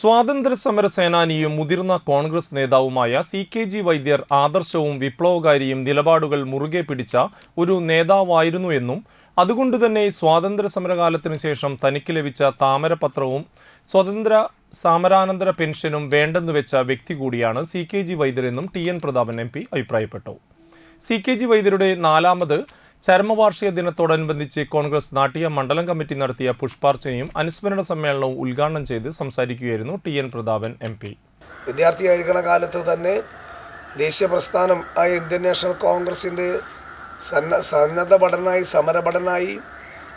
സ്വാതന്ത്ര്യ സമര സേനാനിയും മുതിർന്ന കോൺഗ്രസ് നേതാവുമായ സി കെ ജി വൈദ്യർ ആദർശവും വിപ്ലവകാരിയും നിലപാടുകൾ മുറുകെ പിടിച്ച ഒരു നേതാവായിരുന്നു എന്നും അതുകൊണ്ടുതന്നെ സ്വാതന്ത്ര്യ സമരകാലത്തിനു ശേഷം തനിക്ക് ലഭിച്ച താമരപത്രവും സ്വതന്ത്ര സമരാനന്തര പെൻഷനും വേണ്ടെന്ന് വെച്ച വ്യക്തി കൂടിയാണ് C K G വൈദ്യരെന്നും T N Prathapan M P അഭിപ്രായപ്പെട്ടു. സി കെ ജി വൈദ്യരുടെ നാലാമത് ചരമവാർഷിക ദിനത്തോടനുബന്ധിച്ച് കോൺഗ്രസ് നാട്ടിക മണ്ഡലം കമ്മിറ്റി നടത്തിയ പുഷ്പാർച്ചനയും അനുസ്മരണ സമ്മേളനവും ഉദ്ഘാടനം ചെയ്ത് സംസാരിക്കുകയായിരുന്നു T N Prathapan M P. വിദ്യാർത്ഥിയായിരിക്കുന്ന കാലത്ത് തന്നെ ദേശീയ പ്രസ്ഥാനം ആ ഇന്ത്യൻ നാഷണൽ കോൺഗ്രസിന്റെ സന്ന സന്നദ്ധ ഭടനായി സമരഭടനായി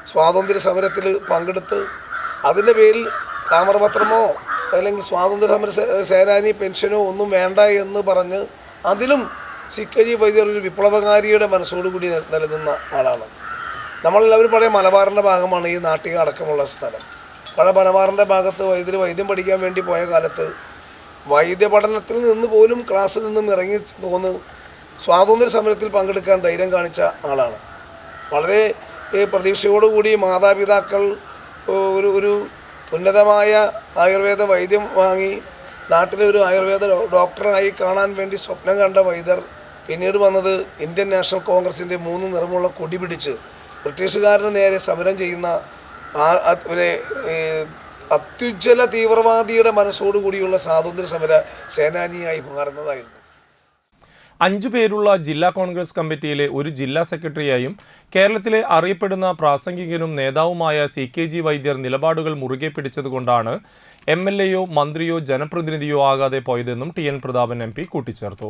സ്വാതന്ത്ര്യ സമരത്തിൽ പങ്കെടുത്ത് അതിന്റെ പേരിൽ താമരപത്രമോ അല്ലെങ്കിൽ സ്വാതന്ത്ര്യ സമര സേനാനി പെൻഷനോ ഒന്നും വേണ്ട എന്ന് പറഞ്ഞ് അതിലും സി കെ ജി വൈദ്യർ ഒരു വിപ്ലവകാരിയുടെ മനസ്സോടുകൂടി നൽകുന്ന ആളാണ്. നമ്മളെല്ലാവരും പഴയ മലബാറിന്റെ ഭാഗമാണ് ഈ നാട്ടിക അടക്കമുള്ള സ്ഥലം. പഴയ മലബാറിന്റെ ഭാഗത്ത് വൈദ്യർ വൈദ്യം പഠിക്കാൻ വേണ്ടി പോയ കാലത്ത് വൈദ്യ പഠനത്തിൽ നിന്ന് പോലും ക്ലാസ്സിൽ നിന്നും ഇറങ്ങി പോന്ന് സ്വാതന്ത്ര്യ സമരത്തിൽ പങ്കെടുക്കാൻ ധൈര്യം കാണിച്ച ആളാണ്. വളരെ പ്രതീക്ഷയോടുകൂടി മാതാപിതാക്കൾ ഒരു ഒരു ഉന്നതമായ ആയുർവേദ വൈദ്യം വാങ്ങി നാട്ടിലെ ഒരു ആയുർവേദ ഡോക്ടറായി കാണാൻ വേണ്ടി സ്വപ്നം കണ്ട വൈദർ പിന്നീട് വന്നത് ഇന്ത്യൻ നാഷണൽ കോൺഗ്രസിന്റെ മൂന്ന് നിറമുള്ള കൊടി പിടിച്ച് ബ്രിട്ടീഷുകാരന് നേരെ സമരം ചെയ്യുന്ന അത്യുജ്വല തീവ്രവാദിയുടെ മനസ്സോടുകൂടിയുള്ള സ്വാതന്ത്ര്യ സമര സേനാനിയായി മാറുന്നതായിരുന്നു. അഞ്ചു പേരുള്ള ജില്ലാ കോൺഗ്രസ് കമ്മിറ്റിയിലെ ഒരു ജില്ലാ സെക്രട്ടറിയായും കേരളത്തിലെ അറിയപ്പെടുന്ന പ്രാസംഗികനും നേതാവുമായ സി കെ ജി വൈദ്യർ നിലപാടുകൾ മുറുകെ പിടിച്ചതുകൊണ്ടാണ് എം എൽ എയോ മന്ത്രിയോ ജനപ്രതിനിധിയോ ആകാതെ പോയതെന്നും T N Prathapan M P കൂട്ടിച്ചേർത്തു.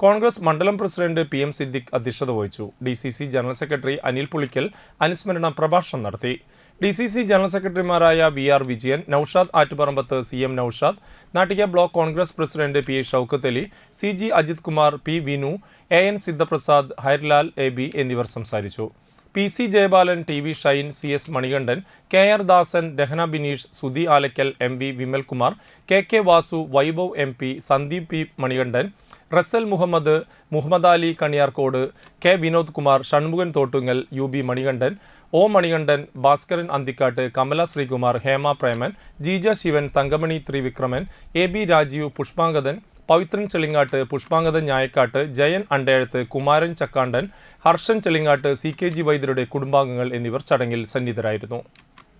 കോൺഗ്രസ് മണ്ഡലം പ്രസിഡന്റ് പി എം സിദ്ദിഖ് അധ്യക്ഷത വഹിച്ചു. D C C general secretary Anil Pulickal അനുസ്മരണ പ്രഭാഷണം നടത്തി. ഡി സി സി ജനറൽ സെക്രട്ടറിമാരായ V R Vijayan Noushad Attuparambath C M Noushad Nattika block Congress president P Shoukath Ali C G Ajith Kumar P Vinu A N Sidhaprasad Hairlal A B എന്നിവർ സംസാരിച്ചു. P C Jayabalan T V Shine C S Manikandan K R Dasan Rahana Bineesh Sudhi Alakkal M V Vimalkumar K K Vasu Vaibhav M P Sandeep P Manikandan Russell Muhammad Muhammad Ali Kaniyarkode K Vinod Kumar Shanmukhan Thottungal U B Manikandan O Manikandan Bhaskaran Anthikkad Kamala Sreekumar Hema Preman Jeeja Shivan Thankamani Thrivikraman A B Rajeev Pushpangathan Pavithran Chelingat Pushpangadan Njayakkat Jayan Andezhath Kumaran Chakkandan Harshan Chelingat C K G വൈദ്യരുടെ കുടുംബാംഗങ്ങൾ എന്നിവർ ചടങ്ങിൽ സന്നിധരായിരുന്നു